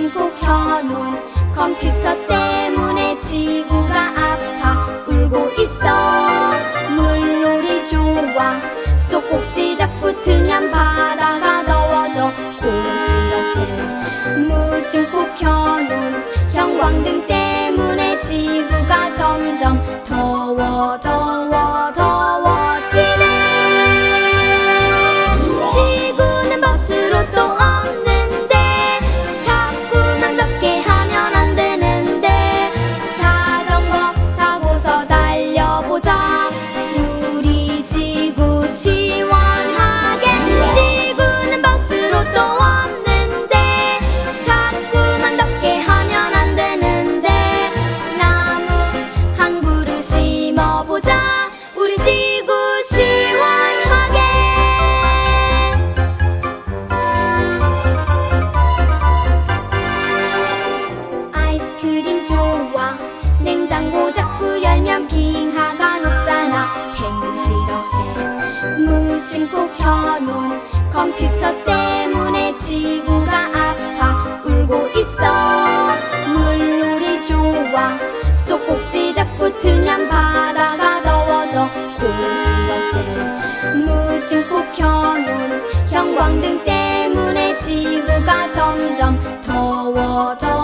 무심코 켜놓은 컴퓨터 때문에 지구가 아파. 울고 있어. 물놀이 좋아. 수도 꼭지 자꾸 틀면 바다가 더워져. 고른 싫어해 무심코 켜놓은 형광등 때문에 지구가 점점 더워 더 심코 켜놓은 컴퓨터 때문에 지구가 아파. 울고 있어. 물놀이 좋아. 수도 꼭지 자꾸 틀면 바다가 더워져. 고른 싫어해 무심코 켜놓은 형광등 때문에 지구가 점점 더워 더워